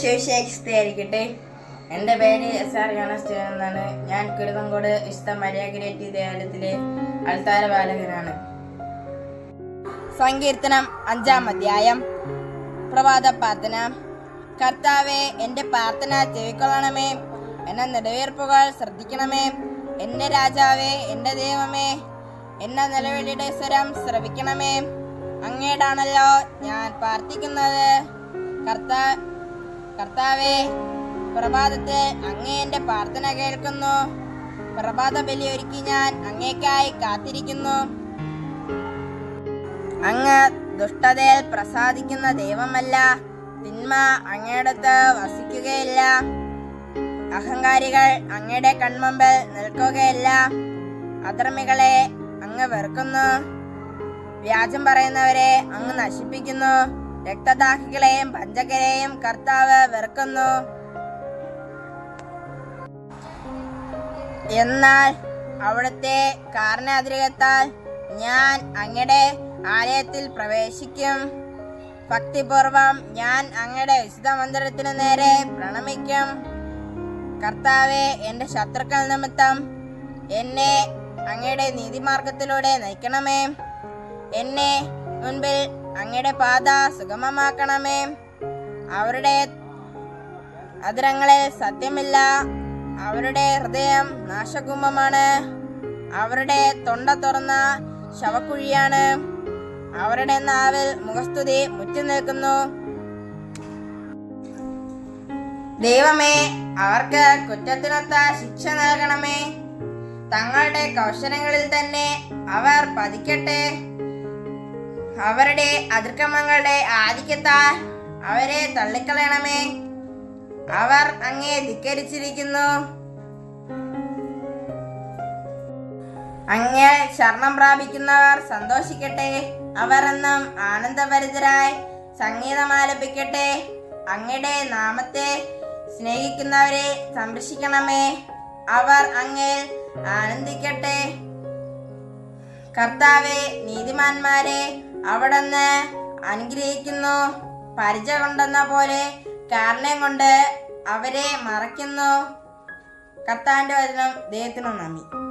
ശിവശേഷിയായിരിക്കട്ടെ എന്റെ പേര് S R യോണസ് എന്നാണ്. ഞാൻ കുരുതങ്കോട് വിശുദ്ധ മര്യാഗ്രേറ്റി ദേവാലയത്തിലെ അൾത്താര ബാലകനാണ് സങ്കീർത്തനം അഞ്ചാം അധ്യായം. പ്രഭാത പ്രാർത്ഥന. കർത്താവെ എന്റെ പ്രാർത്ഥന ചെവിക്കൊള്ളണമേ. എന്നെ നിലവേർപ്പുകൾ ശ്രദ്ധിക്കണമേ. എന്റെ രാജാവേ എന്റെ ദൈവമേ. എന്ന നിലവിളിയുടെ സ്വരം ശ്രവിക്കണമേ. അങ്ങേടാണല്ലോ ഞാൻ പ്രാർത്ഥിക്കുന്നത്. കർത്താ കർത്താവെ പ്രഭാതത്തെ അങ്ങേ എന്റെ പ്രാർത്ഥന കേൾക്കുന്നു. പ്രഭാത ബലി ഒരുക്കി ഞാൻ അങ്ങേക്കായി കാത്തിരിക്കുന്നു. അങ്ങ് ദുഷ്ടതയിൽ പ്രസാദിക്കുന്ന ദൈവമല്ല. തിന്മ അങ്ങയുടെ വസിക്കുകയില്ല. അഹങ്കാരികൾ അങ്ങയുടെ കൺമുമ്പിൽ നിൽക്കുകയില്ല. അധർമ്മികളെ അങ്ങ് വെറുക്കുന്നു. വ്യാജം പറയുന്നവരെ അങ്ങ് നശിപ്പിക്കുന്നു. രക്തദാഹികളെയും പഞ്ചകരെയും കർത്താവ് വെറുക്കുന്നു. എന്നാൽ അവിടുത്തെ കാരണാതിരകത്താൽ ഞാൻ അങ്ങയുടെ ആലയത്തിൽ പ്രവേശിക്കും. ഭക്തിപൂർവം ഞാൻ അങ്ങയുടെ വിശുദ്ധ മന്ദിരത്തിന് നേരെ പ്രണമിക്കും. കർത്താവെ എന്റെ ശത്രുക്കൾ നിമിത്തം എന്നെ അങ്ങയുടെ നീതിമാർഗത്തിലൂടെ നയിക്കണമേ. എന്നെ മുൻപിൽ അങ്ങയുടെ പാത സുഗമമാക്കണമേ. അവരുടെ അതിരങ്ങളിൽ സത്യമില്ല. അവരുടെ ഹൃദയം നാശകുംഭമാണ്. അവരുടെ തൊണ്ട തുറന്ന ശവക്കുഴിയാണ്. അവരുടെ നാവിൽ മുഖസ്തുതി മുറ്റി നിൽക്കുന്നു ദൈവമേ അവർക്ക് കുറ്റത്തിനൊത്ത ശിക്ഷ നൽകണമേ. തങ്ങളുടെ കൗശലങ്ങളിൽ തന്നെ അവർ പതിക്കട്ടെ. അവരുടെ അതിക്രമങ്ങളുടെ ആധിക്യത്താൽ അവരെ തള്ളിക്കളയണമേ. അവർ അങ്ങേ ധിക്കരിച്ചിരിക്കുന്നു. അങ്ങേ ശരണം പ്രാപിക്കുന്നവർ സന്തോഷിക്കട്ടെ. അവർ എന്നും ആനന്ദഭരിതരായി സംഗീതം ആലപിക്കട്ടെ. അങ്ങയുടെ നാമത്തെ സ്നേഹിക്കുന്നവരെ സംരക്ഷിക്കണമേ. അവർ അങ്ങേ ആനന്ദിക്കട്ടെ. കർത്താവെ നീതിമാന്മാരെ അവിടുന്ന് അനുഗ്രഹിക്കുന്നു. പരിച കൊണ്ടെന്ന പോലെ കാരണം കൊണ്ട് അവരെ മറയ്ക്കുന്നു. കർത്താവിന്റെ വചനം ദൈവത്തിനു നന്ദി.